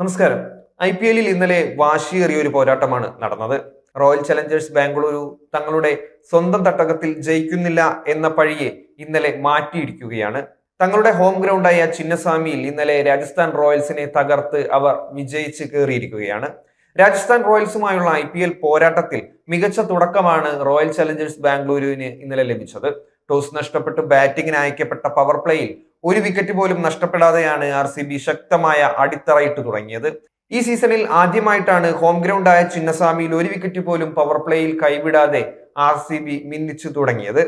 നമസ്കാരം. I P എല്ലിൽ ഇന്നലെ വാശിയേറിയ ഒരു പോരാട്ടമാണ് നടന്നത്. റോയൽ ചലഞ്ചേഴ്സ് ബാംഗ്ലൂരു തങ്ങളുടെ സ്വന്തം തട്ടകത്തിൽ ജയിക്കുന്നില്ല എന്ന പഴിയെ ഇന്നലെ മാറ്റിയിരിക്കുകയാണ് തങ്ങളുടെ ഹോം ഗ്രൗണ്ടായ ചിന്നസ്വാമിയിൽ ഇന്നലെ രാജസ്ഥാൻ റോയൽസിനെ തകർത്ത് അവർ വിജയിച്ച് കയറിയിരിക്കുകയാണ്. രാജസ്ഥാൻ റോയൽസുമായുള്ള ഐ പി എൽ പോരാട്ടത്തിൽ മികച്ച തുടക്കമാണ് റോയൽ ചലഞ്ചേഴ്സ് ബാംഗ്ലൂരുവിന് ഇന്നലെ ലഭിച്ചത്. ടോസ് നഷ്ടപ്പെട്ട് ബാറ്റിംഗിന് അയക്കപ്പെട്ട പവർ പ്ലേയിൽ ഒരു വിക്കറ്റ് പോലും നഷ്ടപ്പെടാതെയാണ് ആർ സി ബി ശക്തമായ അടിത്തറയിട്ട് തുടങ്ങിയത്. ഈ സീസണിൽ ആദ്യമായിട്ടാണ് ഹോം ഗ്രൗണ്ടായ ചിന്നസ്വാമിയിൽ ഒരു വിക്കറ്റ് പോലും പവർ പ്ലേയിൽ കൈവിടാതെ ആർ സി ബി മിന്നിച്ചു തുടങ്ങിയത്.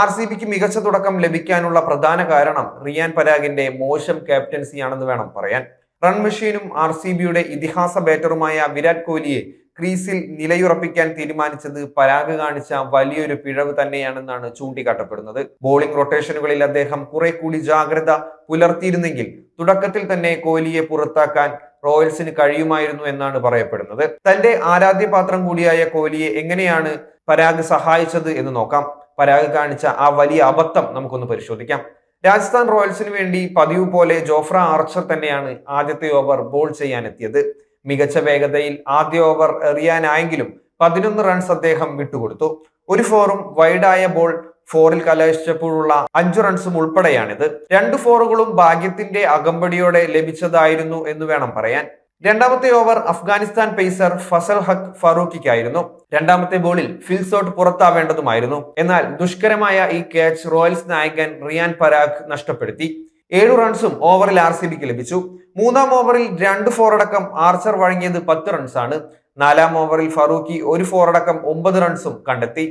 ആർ സി ബിക്ക് മികച്ച തുടക്കം ലഭിക്കാനുള്ള പ്രധാന കാരണം റിയാൻ പരാഗിന്റെ മോശം ക്യാപ്റ്റൻസിയാണെന്ന് വേണം പറയാൻ. റൺ മെഷീനും ആർ സി ബിയുടെ ഇതിഹാസ ബാറ്ററുമായ വിരാട് കോഹ്ലിയെ ക്രീസിൽ നിലയുറപ്പിക്കാൻ തീരുമാനിച്ചത് പരാഗ് കാണിച്ച വലിയൊരു പിഴവ് തന്നെയാണെന്നാണ് ചൂണ്ടിക്കാട്ടപ്പെടുന്നത്. ബോളിംഗ് റൊട്ടേഷനുകളിൽ അദ്ദേഹം കുറെ കൂടി ജാഗ്രത പുലർത്തിയിരുന്നെങ്കിൽ തുടക്കത്തിൽ തന്നെ കോഹ്ലിയെ പുറത്താക്കാൻ റോയൽസിന് കഴിയുമായിരുന്നു എന്നാണ് പറയപ്പെടുന്നത്. തന്റെ ആരാധ്യപാത്രം കൂടിയായ കോഹ്ലിയെ എങ്ങനെയാണ് പരാഗ് സഹായിച്ചത് എന്ന് നോക്കാം. പരാഗ് കാണിച്ച ആ വലിയ അബദ്ധം നമുക്കൊന്ന് പരിശോധിക്കാം. രാജസ്ഥാൻ റോയൽസിന് വേണ്ടി പതിവ് പോലെ ജോഫ്ര ആർച്ചർ തന്നെയാണ് ആദ്യത്തെ ഓവർ ബോൾ ചെയ്യാനെത്തിയത്. മികച്ച വേഗതയിൽ ആദ്യ ഓവർ എറിയാനായെങ്കിലും പതിനൊന്ന് റൺസ് അദ്ദേഹം വിട്ടുകൊടുത്തു. ഒരു ഫോറും വൈഡായ ബോൾ ഫോറിൽ കലാശിച്ചപ്പോഴുള്ള അഞ്ചു റൺസും ഉൾപ്പെടെയാണിത്. രണ്ട് ഫോറുകളും ഭാഗ്യത്തിന്റെ അകമ്പടിയോടെ ലഭിച്ചതായിരുന്നു എന്ന് വേണം പറയാൻ. രണ്ടാമത്തെ ഓവർ അഫ്ഗാനിസ്ഥാൻ പേസർ ഫസൽ ഹക് ഫറൂഖിക്കായിരുന്നു. രണ്ടാമത്തെ ബോളിൽ ഫിൽസോട്ട് പുറത്താവേണ്ടതുമായിരുന്നു. എന്നാൽ ദുഷ്കരമായ ഈ ക്യാച്ച് റോയൽസ് നായകൻ റിയാൻ പരാഗ് നഷ്ടപ്പെടുത്തി. ഏഴു റൺസും ഓവറിൽ ആർ സി ബിക്ക് ലഭിച്ചു. മൂന്നാം ഓവറിൽ രണ്ട് ഫോർ അടക്കം ആർച്ചർ വഴങ്ങിയത് പത്ത് റൺസാണ് നാലാം ഓവറിൽ ഫറൂഖി ഒരു ഫോർ അടക്കം ഒമ്പത് റൺസും കണ്ടെത്തി.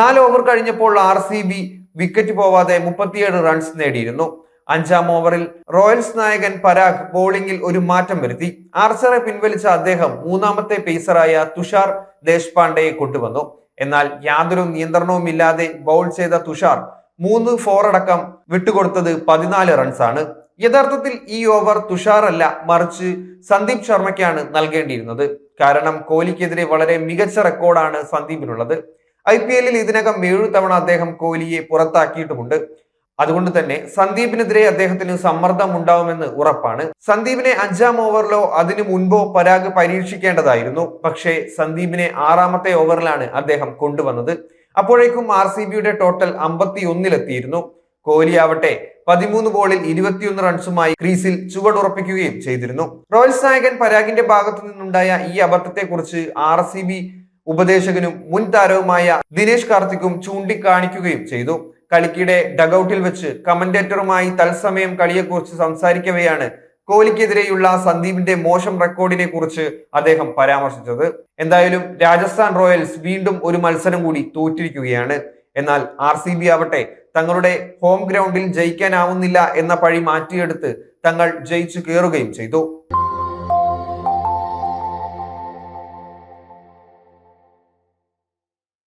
നാല് ഓവർ കഴിഞ്ഞപ്പോൾ ആർ സി ബി വിക്കറ്റ് പോവാതെ മുപ്പത്തിയേഴ് റൺസ് നേടിയിരുന്നു. അഞ്ചാം ഓവറിൽ റോയൽസ് നായകൻ പരാഗ് ബോളിംഗിൽ ഒരു മാറ്റം വരുത്തി. ആർച്ചറെ പിൻവലിച്ച അദ്ദേഹം മൂന്നാമത്തെ പേസറായ തുഷാർ ദേശ്പാണ്ഡെയെ കൊണ്ടുവന്നു. എന്നാൽ യാതൊരു നിയന്ത്രണവുമില്ലാതെ ബൗൾ ചെയ്ത തുഷാർ മൂന്ന് ഫോർ അടക്കം വിട്ടുകൊടുത്തത് പതിനാല് റൺസാണ് യഥാർത്ഥത്തിൽ ഈ ഓവർ തുഷാറല്ല മറിച്ച് സന്ദീപ് ശർമ്മയ്ക്കാണ് നൽകേണ്ടിയിരുന്നത്. കാരണം കോഹ്ലിക്കെതിരെ വളരെ മികച്ച റെക്കോർഡാണ് സന്ദീപിനുള്ളത്. ഐ പി എല്ലിൽ ഇതിനകം ഏഴു തവണ അദ്ദേഹം കോഹ്ലിയെ പുറത്താക്കിയിട്ടുമുണ്ട്. അതുകൊണ്ട് തന്നെ സന്ദീപിനെതിരെ അദ്ദേഹത്തിന് സമ്മർദ്ദം ഉണ്ടാവുമെന്ന് ഉറപ്പാണ്. സന്ദീപിനെ അഞ്ചാം ഓവറിലോ അതിനു മുൻപോ പരാഗ് പരീക്ഷിക്കേണ്ടതായിരുന്നു. പക്ഷേ സന്ദീപിനെ ആറാമത്തെ ഓവറിലാണ് അദ്ദേഹം കൊണ്ടുവന്നത്. അപ്പോഴേക്കും ആർ സി ബിയുടെ ടോട്ടൽ അമ്പത്തി ഒന്നിലെത്തിയിരുന്നു കോഹ്ലി ആവട്ടെ പതിമൂന്ന് ബോളിൽ ഇരുപത്തിയൊന്ന് റൺസുമായി ക്രീസിൽ ചുവടുറപ്പിക്കുകയും ചെയ്തിരുന്നു. റോയൽസ് നായകൻ പരാഗിന്റെ ഭാഗത്തു നിന്നുണ്ടായ ഈ അബദ്ധത്തെക്കുറിച്ച് ആർ സി ബി ഉപദേശകനും മുൻ താരവുമായ ദിനേശ് കാർത്തിക്കും ചൂണ്ടിക്കാണിക്കുകയും ചെയ്തു. കളിക്കിടെ ഡഗൌട്ടിൽ വെച്ച് കമന്റേറ്ററുമായി തത്സമയം കളിയെക്കുറിച്ച് സംസാരിക്കവെയാണ് കോഹ്ലിക്കെതിരെയുള്ള സന്ദീപിന്റെ മോശം റെക്കോർഡിനെ കുറിച്ച് അദ്ദേഹം പരാമർശിച്ചത്. എന്തായാലും രാജസ്ഥാൻ റോയൽസ് വീണ്ടും ഒരു മത്സരം കൂടി തോറ്റിരിക്കുകയാണ്. എന്നാൽ ആർ സി ബി ആവട്ടെ തങ്ങളുടെ ഹോം ഗ്രൗണ്ടിൽ ജയിക്കാനാവുന്നില്ല എന്ന പഴി മാറ്റിയെടുത്ത് തങ്ങൾ ജയിച്ചു കയറുകയും ചെയ്തു.